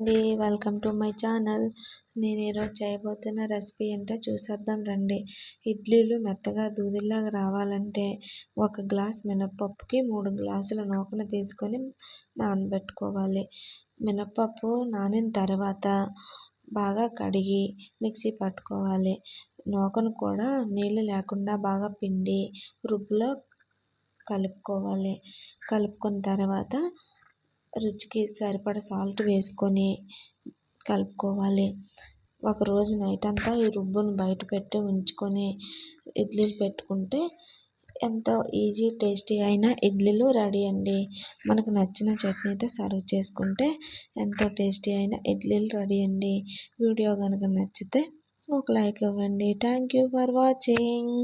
అండి. Welcome to my channel. నేను ఈరోజు చేయబోతున్న రెసిపీ ఏంటో చూసేద్దాం రండి. ఇడ్లీలు మెత్తగా దూదిలాగా రావాలంటే ఒక గ్లాస్ మినప్పప్పుకి మూడు గ్లాసుల నూకను తీసుకొని నానబెట్టుకోవాలి. మినప్పప్పు నానిన తర్వాత బాగా కడిగి మిక్సీ పట్టుకోవాలి. నూకను కూడా నీళ్ళు లేకుండా బాగా పిండి రుబ్బులో కలుపుకోవాలి. కలుపుకున్న తర్వాత రుచికి సరిపడ సాల్ట్ వేసుకొని కలుపుకోవాలి. ఒకరోజు నైట్ అంతా ఈ రుబ్బును బయట పెట్టి ఉంచుకొని ఇడ్లీలు పెట్టుకుంటే ఎంతో ఈజీ టేస్టీ అయిన ఇడ్లీలు రెడీ అండి. మనకు నచ్చిన చట్నీతో సర్వ్ చేసుకుంటే ఎంతో టేస్టీ అయిన ఇడ్లీలు రెడీ అండి. వీడియో కనుక నచ్చితే ఒక లైక్ ఇవ్వండి. Thank you for watching.